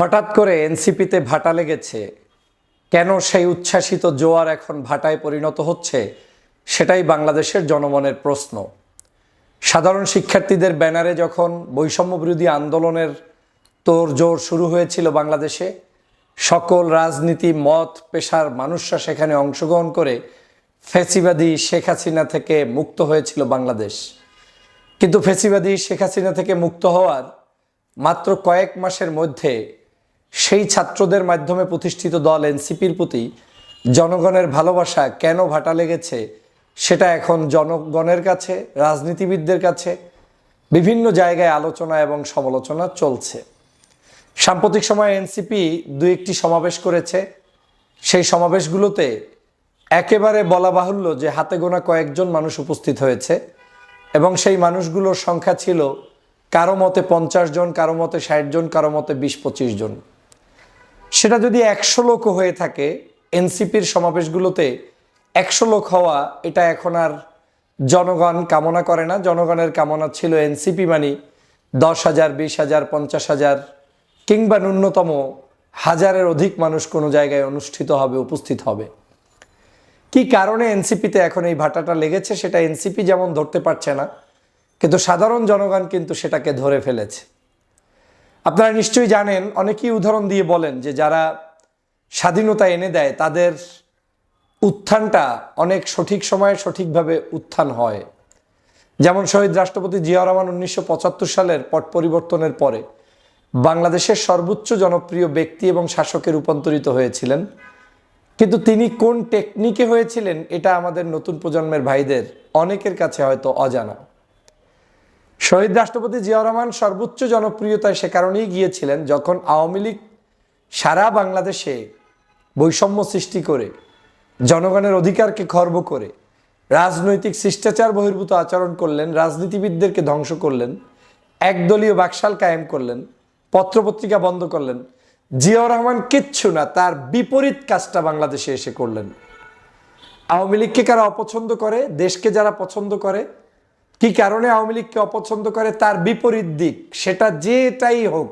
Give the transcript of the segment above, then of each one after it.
হঠাৎ করে এনসিপিতে ভাটা লেগেছে, কেন সেই উচ্ছ্বাসিত জোয়ার এখন ভাটায় পরিণত হচ্ছে, সেটাই বাংলাদেশের জনমনের প্রশ্ন। সাধারণ শিক্ষার্থীদের ব্যানারে যখন বৈষম্য বিরোধী আন্দোলনের তোর জোর শুরু হয়েছিল বাংলাদেশে, সকল রাজনীতি, মত, পেশার মানুষরা সেখানে অংশগ্রহণ করে ফেসিবাদী শেখ হাসিনা থেকে মুক্ত হয়েছিল বাংলাদেশ। কিন্তু ফেসিবাদী শেখ হাসিনা থেকে মুক্ত হওয়ার মাত্র কয়েক মাসের মধ্যে সেই ছাত্রদের মাধ্যমে প্রতিষ্ঠিত দল এনসিপির প্রতি জনগণের ভালোবাসা কেন ভাটা লেগেছে সেটা এখন জনগণের কাছে, রাজনীতিবিদদের কাছে বিভিন্ন জায়গায় আলোচনা এবং সমালোচনা চলছে। সাম্প্রতিক সময়ে এনসিপি দু একটি সমাবেশ করেছে। সেই সমাবেশগুলোতে একেবারে বলা বাহুল্য যে হাতে গোনা কয়েকজন মানুষ উপস্থিত হয়েছে এবং সেই মানুষগুলোর সংখ্যা ছিল কারও মতে পঞ্চাশ জন, কারও মতে ষাট জন, কারও মতে বিশ পঁচিশ জন। সেটা যদি একশো লোক হয়ে থাকে, এনসিপির সমাবেশগুলোতে একশো লোক হওয়া, এটা এখন আর জনগণ কামনা করে না। জনগণের কামনা ছিল এনসিপি মানি দশ হাজার, বিশ হাজার, পঞ্চাশ হাজার কিংবা ন্যূনতম হাজারের অধিক মানুষ কোনো জায়গায় অনুষ্ঠিত হবে, উপস্থিত হবে। কি কারণে এনসিপিতে এখন এই ভাটাটা লেগেছে, সেটা এনসিপি যেমন ধরতে পারছে না, কিন্তু সাধারণ জনগণ কিন্তু সেটাকে ধরে ফেলেছে। আপনারা নিশ্চয়ই জানেন, অনেকেই উদাহরণ দিয়ে বলেন যে যারা স্বাধীনতা এনে দেয়, তাদের উত্থানটা অনেক সঠিক সময়ে সঠিকভাবে উত্থান হয়। যেমন শহীদ রাষ্ট্রপতি জিয়া রহমান উনিশশো পঁচাত্তর সালের পট পরিবর্তনের পরে বাংলাদেশের সর্বোচ্চ জনপ্রিয় ব্যক্তি এবং শাসকে রূপান্তরিত হয়েছিলেন। কিন্তু তিনি কোন টেকনিকে হয়েছিলেন, এটা আমাদের নতুন প্রজন্মের ভাইদের, অনেকের কাছে হয়তো অজানা। শহীদ রাষ্ট্রপতি জিয়া রহমান সর্বোচ্চ জনপ্রিয়তায় সে কারণেই গিয়েছিলেন যখন আওয়ামী লীগ সারা বাংলাদেশে বৈষম্য সৃষ্টি করে, জনগণের অধিকারকে খর্ব করে, রাজনৈতিক শিষ্টাচার বহির্ভূত আচরণ করলেন, রাজনীতিবিদদেরকে ধ্বংস করলেন, একদলীয় বাকশাল কায়েম করলেন, পত্রপত্রিকা বন্ধ করলেন। জিয়াউর রহমান কিচ্ছু না, তার বিপরীত কাজটা বাংলাদেশে এসে করলেন। আওয়ামী লীগকে কারা অপছন্দ করে, দেশকে যারা পছন্দ করে কি কারণে আওয়ামী লীগকে অপছন্দ করে? তার বিপরীত দিক, সেটা যেটাই হোক,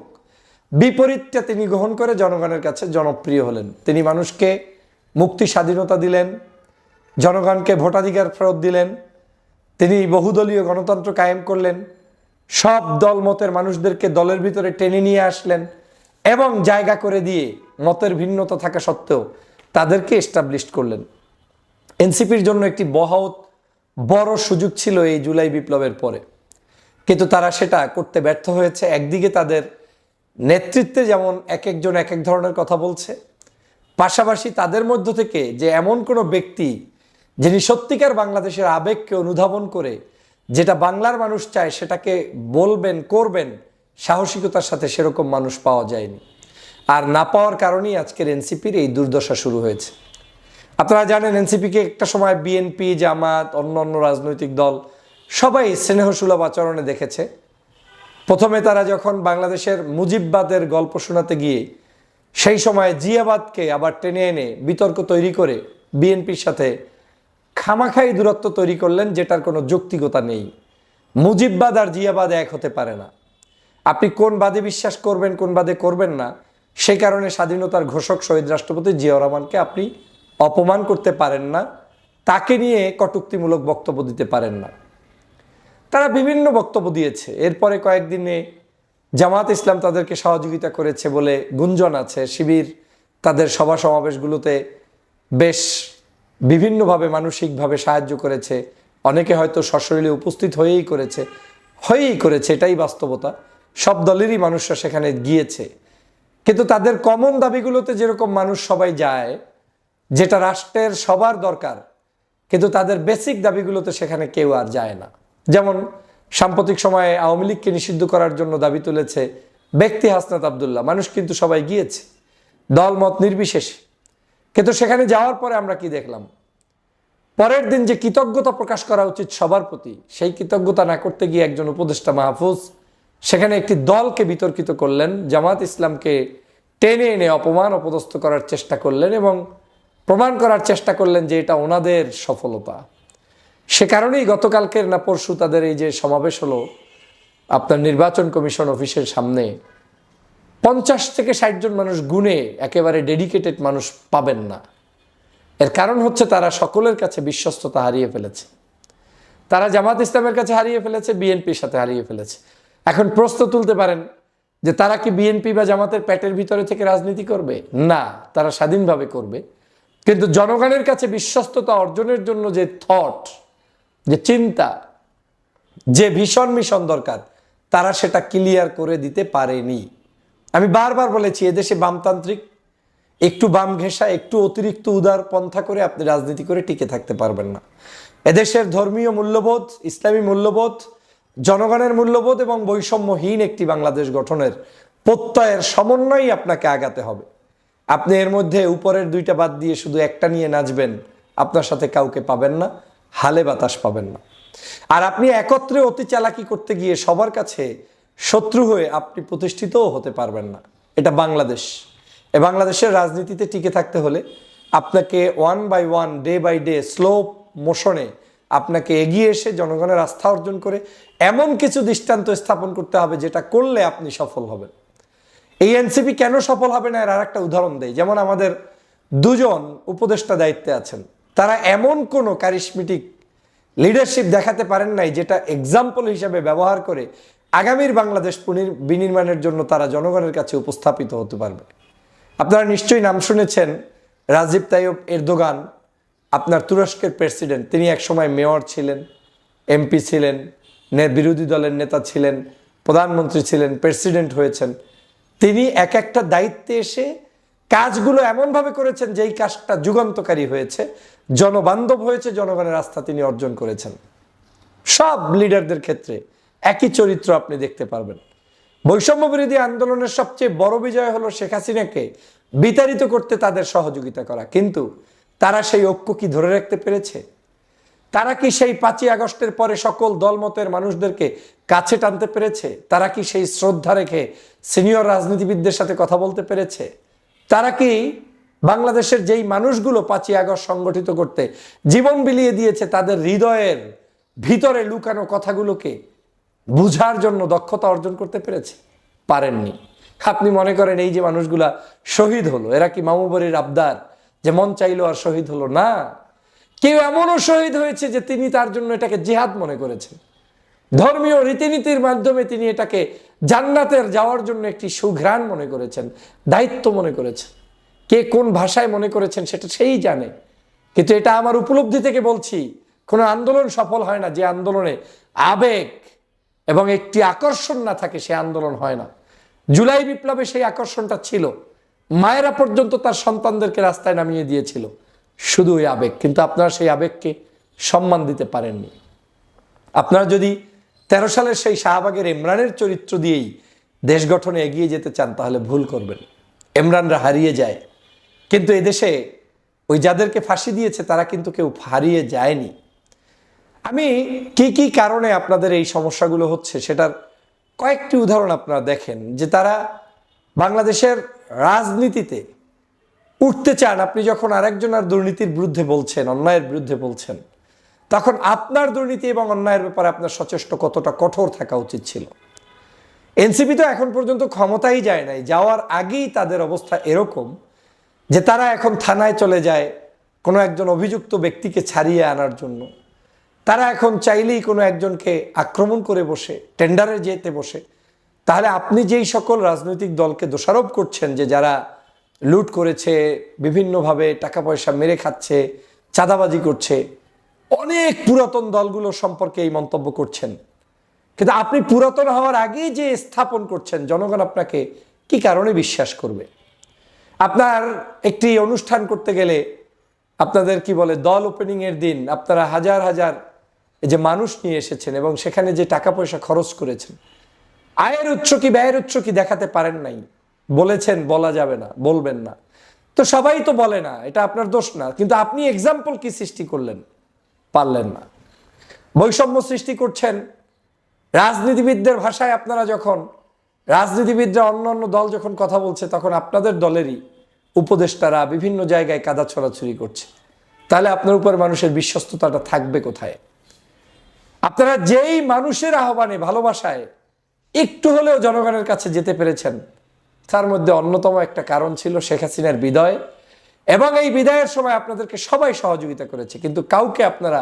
বিপরীতটা তিনি গ্রহণ করে জনগণের কাছে জনপ্রিয় হলেন। তিনি মানুষকে মুক্তি, স্বাধীনতা দিলেন, জনগণকে ভোটাধিকার ফেরত দিলেন, তিনি বহুদলীয় গণতন্ত্র কায়েম করলেন, সব দল মতের মানুষদেরকে দলের ভিতরে টেনে নিয়ে আসলেন এবং জায়গা করে দিয়ে মতের ভিন্নতা থাকা সত্ত্বেও তাদেরকে এস্টাবলিশ করলেন। এনসিপির জন্য একটি বহৎ বড় সুযোগ ছিল এই জুলাই বিপ্লবের পরে। কিন্তু তারা সেটা করতে ব্যর্থ হয়েছে। একদিকে তাদের নেতৃত্বে যেমন এক একজন এক এক ধরনের কথা বলছে, পাশাপাশি তাদের মধ্য থেকে যে এমন কোনো ব্যক্তি যিনি সত্যিকার বাংলাদেশের আবেগকে অনুধাবন করে, যেটা বাংলার মানুষ চায় সেটাকে বলবেন, করবেন, সাহসিকতার সাথে সেরকম মানুষ পাওয়া যায়নি। আর না পাওয়ার কারণেই আজকের এনসিপির এই দুর্দশা শুরু হয়েছে। আপনারা জানেন এনসিপিকে একটা সময় বিএনপি, জামাত, অন্য অন্য রাজনৈতিক দল সবাই স্নেহসুলভ আচরণে দেখেছে। প্রথমে তারা যখন বাংলাদেশের মুজিববাদের গল্প শোনাতে গিয়ে সেই সময় জিয়াবাদকে আবার টেনে এনে বিতর্ক তৈরি করে বিএনপির সাথে খামাখাই দূরত্ব তৈরি করলেন, যেটার কোনো যৌক্তিকতা নেই। মুজিববাদ আর জিয়াবাদ এক হতে পারে না। আপনি কোন বাদে বিশ্বাস করবেন, কোন বাদে করবেন না, সেই কারণে স্বাধীনতার ঘোষক শহীদ রাষ্ট্রপতি জিয়াউর রহমানকে আপনি অপমান করতে পারেন না, তাকে নিয়ে কটুক্তিমূলক বক্তব্য দিতে পারেন না। তারা বিভিন্ন বক্তব্য দিয়েছে। এরপরে কয়েকদিনে জামাত ইসলাম তাদেরকে সহযোগিতা করেছে বলে গুঞ্জন আছে। শিবির তাদের সভা সমাবেশগুলোতে বেশ বিভিন্নভাবে মানসিকভাবে সাহায্য করেছে। অনেকে হয়তো সশরীরে উপস্থিত হয়েই করেছে। হয়েই করেছে, এটাই বাস্তবতা। সব দলেরই মানুষরা সেখানে গিয়েছে। কিন্তু তাদের কমন দাবিগুলোতে যেরকম মানুষ সবাই যায় যেটা রাষ্ট্রের সবার দরকার, কিন্তু তাদের বেসিক দাবিগুলোতে সেখানে কেউ আর যায় না। যেমন, সাম্প্রতিক সময়ে আওয়ামী লীগকে নিষিদ্ধ করার জন্য দাবি তুলেছে ব্যক্তি হাসনাত আবদুল্লাহ। মানুষ কিন্তু সবাই গিয়েছে, দলমত নির্বিশেষে। কিন্তু সেখানে যাওয়ার পরে আমরা কি দেখলাম? পরের দিন যে কৃতজ্ঞতা প্রকাশ করা উচিত সবার প্রতি, সেই কৃতজ্ঞতা না করতে গিয়ে একজন উপদেষ্টা মাহফুজ সেখানে একটি দলকে বিতর্কিত করলেন, জামাত ইসলামকে টেনে এনে অপমান অপদস্থ করার চেষ্টা করলেন এবং প্রমাণ করার চেষ্টা করলেন যে এটা ওনাদের সফলতা। সে কারণেই গতকালকের না পরশু তাদের এই যে সমাবেশ হলো, আপনার নির্বাচন কমিশন অফিসের সামনে পঞ্চাশ থেকে ষাট জন মানুষ গুণে একেবারে ডেডিকেটেড মানুষ পাবেন না। এর কারণ হচ্ছে তারা সকলের কাছে বিশ্বস্ততা হারিয়ে ফেলেছে। তারা জামাত ইসলামের কাছে হারিয়ে ফেলেছে, বিএনপির সাথে হারিয়ে ফেলেছে। এখন প্রশ্ন তুলতে পারেন যে তারা কি বিএনপি বা জামাতের প্যাটের ভিতরে থেকে রাজনীতি করবে? না, তারা স্বাধীনভাবে করবে। কিন্তু জনগণের কাছে বিশ্বস্ততা অর্জনের জন্য যে থট যে চিন্তা, যে ভীষণ মিশন দরকার, তারা সেটা ক্লিয়ার করে দিতে পারেনি। আমি বারবার বলেছি, এদেশে বামতান্ত্রিক, একটু বাম ঘেঁষা, একটু অতিরিক্ত উদার পন্থা করে আপনি রাজনীতি করে টিকে থাকতে পারবেন না। এদেশের ধর্মীয় মূল্যবোধ, ইসলামী মূল্যবোধ, জনগণের মূল্যবোধ এবং বৈষম্যহীন একটি বাংলাদেশ গঠনের প্রত্যয়ের সমন্বয়ই আপনাকে আগাতে হবে। আপনি এর মধ্যে উপরের দুইটা বাদ দিয়ে শুধু একটা নিয়ে নাচবেন, আপনার সাথে কাউকে পাবেন না, হালে বাতাস পাবেন না। আর আপনি একত্রে অতি চালাকি করতে গিয়ে সবার কাছে শত্রু হয়ে আপনি প্রতিষ্ঠিতও হতে পারবেন না। এটা বাংলাদেশ। এ বাংলাদেশের রাজনীতিতে টিকে থাকতে হলে আপনাকে one by one day by day slow মোশনে আপনাকে এগিয়ে এসে জনগণের আস্থা অর্জন করে এমন কিছু দৃষ্টান্ত স্থাপন করতে হবে যেটা করলে আপনি সফল হবেন। এই এনসিপি কেন সফল হবে না? এর আর একটা উদাহরণ দেয় যেমন আমাদের দুজন উপদেষ্টা দায়িত্বে আছেন। তারা এমন কোনো কারিশমিটিক লিডারশিপ দেখাতে পারেন নাই, যেটা এক্সাম্পল হিসাবে ব্যবহার করে আগামীর বাংলাদেশ বিনির্মাণের জন্য তারা জনগণের কাছে উপস্থাপিত হতে পারবে। আপনারা নিশ্চয়ই নাম শুনেছেন রাজীব তাইব এরদোগান, আপনার তুরস্কের প্রেসিডেন্ট তিনি একসময় মেয়র ছিলেন এমপি ছিলেন বিরোধী দলের নেতা ছিলেন, প্রধানমন্ত্রী ছিলেন প্রেসিডেন্ট হয়েছেন। তিনি এক একটা দায়িত্বে এসে কাজগুলো এমনভাবে করেছেন যেই কাজটা যুগান্তকারী হয়েছে, জনবান্ধব হয়েছে, জনগণের আস্থা তিনি অর্জন করেছেন। সব লিডারদের ক্ষেত্রে একই চরিত্র আপনি দেখতে পারবেন। বৈষম্য বিরোধী আন্দোলনের সবচেয়ে বড় বিজয় হলো শেখ হাসিনাকে বিতাড়িত করতে তাদের সহযোগিতা করা। কিন্তু তারা সেই ঐক্য কি ধরে রাখতে পেরেছে? তারা কি সেই পাঁচই আগস্টের পরে সকল দলমতের মানুষদেরকে কাছে টানতে পেরেছে? তারা কি সেই শ্রদ্ধা রেখে সিনিয়র রাজনীতিবিদদের সাথে কথা বলতে পেরেছে? তারা কি বাংলাদেশের যেই মানুষগুলো পাঁচই আগস্ট সংগঠিত করতে জীবন বিলিয়ে দিয়েছে, তাদের হৃদয়ের ভিতরে লুকানো কথাগুলোকে বুঝার জন্য দক্ষতা অর্জন করতে পেরেছে? পারেননি। আপনি মনে করেন এই যে মানুষগুলা শহীদ হলো, এরা কি মামুবাড়ির আবদার যে মন চাইলো আর শহীদ হলো? না। কেউ এমনও শহীদ হয়েছে যে তিনি তার জন্য এটাকে জিহাদ মনে করেছেন। ধর্মীয় রীতিনীতির মাধ্যমে তিনি এটাকে জান্নাতের যাওয়ার জন্য একটি সুঘ্রাণ মনে করেছেন, দায়িত্ব মনে করেছেন। কে কোন ভাষায় মনে করেছেন সেটা সেই জানে। কিন্তু এটা আমার উপলব্ধি থেকে বলছি, কোনো আন্দোলন সফল হয় না যে আন্দোলনে আবেগ এবং একটি আকর্ষণ না থাকে, সে আন্দোলন হয় না। জুলাই বিপ্লবে সেই আকর্ষণটা ছিল। মায়েরা পর্যন্ত তার সন্তানদেরকে রাস্তায় নামিয়ে দিয়েছিল। শুধু ওই আবেগ, কিন্তু আপনারা সেই আবেগকে সম্মান দিতে পারেননি। আপনারা যদি তেরো সালের সেই শাহবাগের ইমরানের চরিত্র দিয়েই দেশ গঠনে এগিয়ে যেতে চান, তাহলে ভুল করবেন। ইমরানরা হারিয়ে যায়। কিন্তু এদেশে ওই যাদেরকে ফাঁসি দিয়েছে, তারা কিন্তু কেউ হারিয়ে যায়নি। আমি কি কি কারণে আপনাদের এই সমস্যাগুলো হচ্ছে, সেটার কয়েকটি উদাহরণ আপনারা দেখেন, যে তারা বাংলাদেশের রাজনীতিতে উঠতে চান, আপনি যখন আরেকজন আর দুর্নীতির বিরুদ্ধে বলছেন, অন্যায়ের বিরুদ্ধে বলছেন, তখন আপনার দুর্নীতি এবং অন্যায়ের ব্যাপারে আপনার সচেষ্ট কতটা কঠোর থাকা উচিত ছিল? এনসিপি তো এখন পর্যন্ত ক্ষমতাই যায় নাই। যাওয়ার আগেই তাদের অবস্থা এরকম যে তারা এখন থানায় চলে যায় কোনো একজন অভিযুক্ত ব্যক্তিকে ছাড়িয়ে আনার জন্য। তারা এখন চাইলেই কোনো একজনকে আক্রমণ করে বসে টেন্ডারে যেতে বসে। তাহলে আপনি যেই সকল রাজনৈতিক দলকে দোষারোপ করছেন যে যারা লুট করেছে, বিভিন্নভাবে টাকা পয়সা মেরে খাচ্ছে, চাঁদাবাজি করছে। অনেক পুরাতন দলগুলো সম্পর্কে এই মন্তব্য করছেন। কিন্তু আপনি পুরাতন হওয়ার আগেই যে স্থাপন করছেন, জনগণ আপনাকে কি কারণে বিশ্বাস করবে? আপনার একটি অনুষ্ঠান করতে গেলে আপনাদের কি বলে, দল ওপেনিং এর দিন আপনারা হাজার হাজার যে মানুষ নিয়ে এসেছেন এবং সেখানে যে টাকা পয়সা খরচ করেছেন, আয়ের উৎস কি, ব্যয়ের উৎস কি দেখাতে পারেন নাই? বলেছেন, বলা যাবে না, বলবেন না। তো সবাই তো বলে না, এটা আপনার দোষ না, কিন্তু আপনি এক্সাম্পল কি সৃষ্টি করলেন? পারলেন না। বৈষম্য সৃষ্টি করছেন। রাজনীতিবিদদের ভাষায় আপনারা যখন, রাজনীতিবিদরা অন্য অন্য দল যখন কথা বলছে, তখন আপনাদের দলেরই উপদেষ্টারা বিভিন্ন জায়গায় কাদা ছড়াছড়ি করছে। তাহলে আপনার উপর মানুষের বিশ্বস্ততাটা থাকবে কোথায়? আপনারা যেই মানুষের আহ্বানে, ভালোবাসায় একটু হলেও জনগণের কাছে যেতে পেরেছেন তার মধ্যে অন্যতম একটা কারণ ছিল শেখ হাসিনার বিদায়। এবং এই বিদায়ের সময় আপনাদেরকে সবাই সহযোগিতা করেছে, কিন্তু কাউকে আপনারা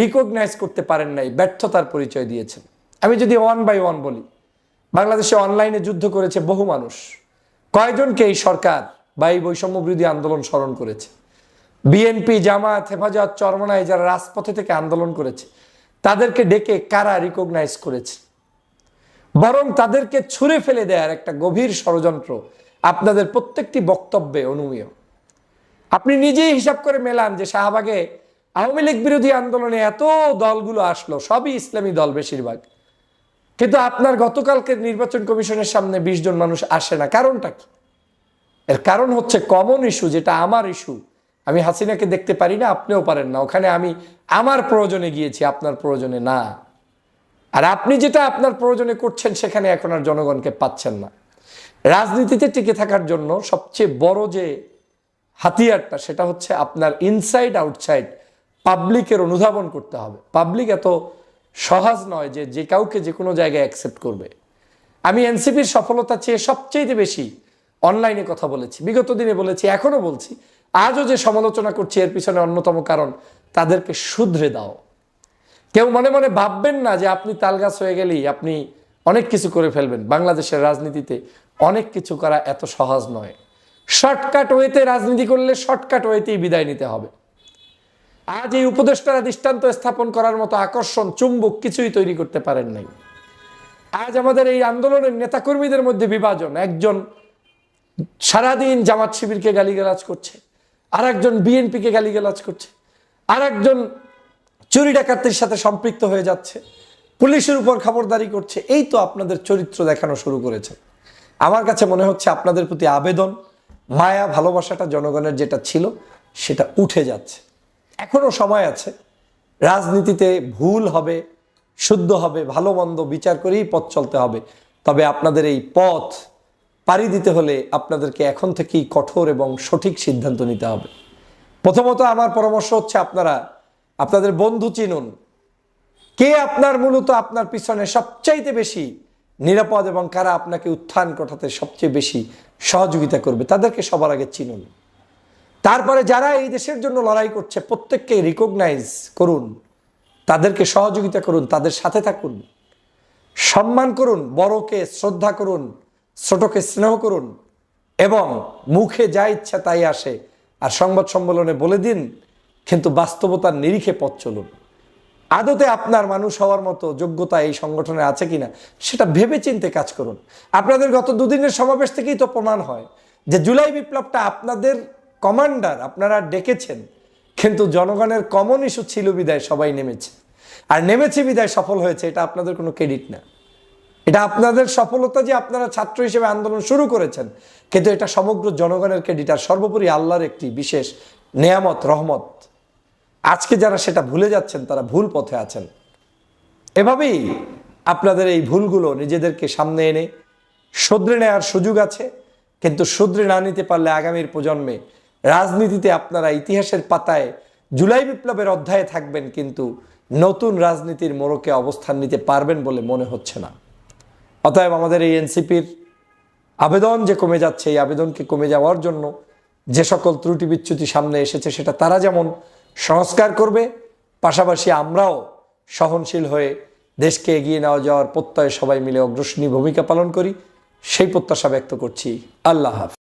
রিকগনাইজ করতে পারেন নাই, ব্যর্থতার পরিচয় দিয়েছেন। আমি যদি ওয়ান বাই ওয়ান বলি, বাংলাদেশে অনলাইনে যুদ্ধ করেছে বহু মানুষ। কয়জনকে এই সরকার বা এই বৈষম্য বিরোধী আন্দোলন স্মরণ করেছে? বিএনপি জামাত হেফাজত, চরমনায় যারা রাজপথে থেকে আন্দোলন করেছে, তাদেরকে ডেকে কারা রিকগনাইজ করেছে? বরং তাদেরকে ছুঁড়ে ফেলে দেওয়ার একটা গভীর ষড়যন্ত্র আপনাদের প্রত্যেকটি বক্তব্যে অনুমীয়। আপনি নিজেই হিসাব করে মেলান যে শাহবাগে আওয়ামী লীগ বিরোধী আন্দোলনে এত দলগুলো আসলো, সবই ইসলামী দল বেশিরভাগ। কিন্তু আপনার গতকালকের নির্বাচন কমিশনের সামনে বিশ জন মানুষ আসে না, কারণটা কি? এর কারণ হচ্ছে কমন ইস্যু যেটা আমার ইস্যু আমি হাসিনাকে দেখতে পারি না, আপনিও পারেন না। ওখানে আমি আমার প্রয়োজনে গিয়েছি, আপনার প্রয়োজনে না। আর আপনি যেটা আপনার প্রয়োজনে করছেন, সেখানে এখন আর জনগণকে পাচ্ছেন না। রাজনীতিতে টিকে থাকার জন্য সবচেয়ে বড় যে হাতিয়ারটা, সেটা হচ্ছে আপনার ইনসাইড আউটসাইড পাবলিকের অনুধাবন করতে হবে। পাবলিক এত সহজ নয় যে যে কাউকে যে কোনো জায়গায় অ্যাকসেপ্ট করবে। আমি এনসিপির সফলতা চেয়ে সবচেয়ে বেশি অনলাইনে কথা বলেছি। বিগত দিনে বলেছি এখনও বলছি, আজও যে সমালোচনা করছি, এর পিছনে অন্যতম কারণ, তাদেরকে শুধরে দাও। কেউ মনে মনে ভাববেন না যে আপনি তালগাছ হয়ে গেলেই আপনি অনেক কিছু করে ফেলবেন। বাংলাদেশের রাজনীতিতে অনেক কিছু করা এত সহজ নয়। শর্টকাট ওয়েতে রাজনীতি করলে শর্টকাট ওয়েতেই বিদায় নিতে হবে। আজ এই উপদেষ্টারা দৃষ্টান্ত স্থাপন করার মতো আকর্ষণ, চুম্বক কিছুই তৈরি করতে পারেন নাই। আজ আমাদের এই আন্দোলনের নেতাকর্মীদের মধ্যে বিভাজন। একজন সারাদিন জামাত শিবিরকে গালিগালাজ করছে আর একজন বিএনপিকে গালিগালাজ করছে আর একজন চুরি ডাকাতির সাথে সম্পৃক্ত হয়ে যাচ্ছে। পুলিশের উপর খবরদারি করছে। এই তো আপনাদের চরিত্র দেখানো শুরু করেছে। আমার কাছে মনে হচ্ছে আপনাদের প্রতি আবেদন, মায়া, ভালোবাসাটা জনগণের যেটা ছিল, সেটা উঠে যাচ্ছে। এখনও সময় আছে। রাজনীতিতে ভুল হবে, শুদ্ধ হবে, ভালো মন্দ বিচার করেই পথ চলতে হবে। তবে আপনাদের এই পথ পাড়ি দিতে হলে আপনাদেরকে এখন থেকেই কঠোর এবং সঠিক সিদ্ধান্ত নিতে হবে। প্রথমত আমার পরামর্শ হচ্ছে আপনারা আপনাদের বন্ধু চিনুন। কে আপনার মূলত আপনার পিছনে সবচাইতে বেশি নিরাপদ এবং কারা আপনাকে উত্থান ঘটাতে সবচেয়ে বেশি সহযোগিতা করবে, তাদেরকে সবার আগে চিনুন। তারপরে যারা এই দেশের জন্য লড়াই করছে, প্রত্যেককে রিকগনাইজ করুন, তাদেরকে সহযোগিতা করুন, তাদের সাথে থাকুন। সম্মান করুন, বড়কে শ্রদ্ধা করুন, ছোটকে স্নেহ করুন, এবং মুখে যা ইচ্ছা তাই আসে। আর সংবাদ সম্মেলনে বলে দিন কিন্তু বাস্তবতার নিরিখে পথ চলুন। আদতে আপনার মানুষ হওয়ার মতো যোগ্যতা এই সংগঠনে আছে কিনা, সেটা ভেবে চিনতে কাজ করুন। আপনাদের গত দুদিনের সমাবেশ থেকেই তো প্রমাণ হয় যে জুলাই বিপ্লবটা আপনাদের কমান্ডার, আপনারা ডেকেছেন, কিন্তু জনগণের কমন ইস্যু ছিল বিদায় সবাই নেমেছে। আর নেমেছে বিদায় সফল হয়েছে, এটা আপনাদের কোনো ক্রেডিট না। এটা আপনাদের সফলতা যে আপনারা ছাত্র হিসেবে আন্দোলন শুরু করেছেন, কিন্তু এটা সমগ্র জনগণের ক্রেডিট আর সর্বোপরি আল্লাহর একটি বিশেষ নেয়ামত, রহমত। আজকে যারা সেটা ভুলে যাচ্ছেন, তারা ভুল পথে আছেন। এভাবেই আপনাদের এই ভুলগুলো নিজেদেরকে সামনে এনে শুধরে নেওয়ার সুযোগ আছে। কিন্তু শুধরে না নিতে পারলে আগামীর প্রজন্মে রাজনীতিতে আপনারা ইতিহাসের পাতায় জুলাই বিপ্লবের অধ্যায়ে থাকবেন, কিন্তু নতুন রাজনীতির মোড়কে অবস্থান নিতে পারবেন বলে মনে হচ্ছে না। অতএব আমাদের এই এনসিপির আবেদন যে কমে যাচ্ছে, এই আবেদনকে কমে যাওয়ার জন্য যে সকল ত্রুটি বিচ্যুতি সামনে এসেছে, সেটা তারা যেমন সংস্কার করবে, পাশাপাশি আমরাও সহনশীল হয়ে দেশকে এগিয়ে নেওয়া যাওয়ার প্রত্যয়ে সবাই মিলে অগ্রসনী ভূমিকা পালন করি, সেই প্রত্যাশা ব্যক্ত করছি। আল্লাহ হাফিজ।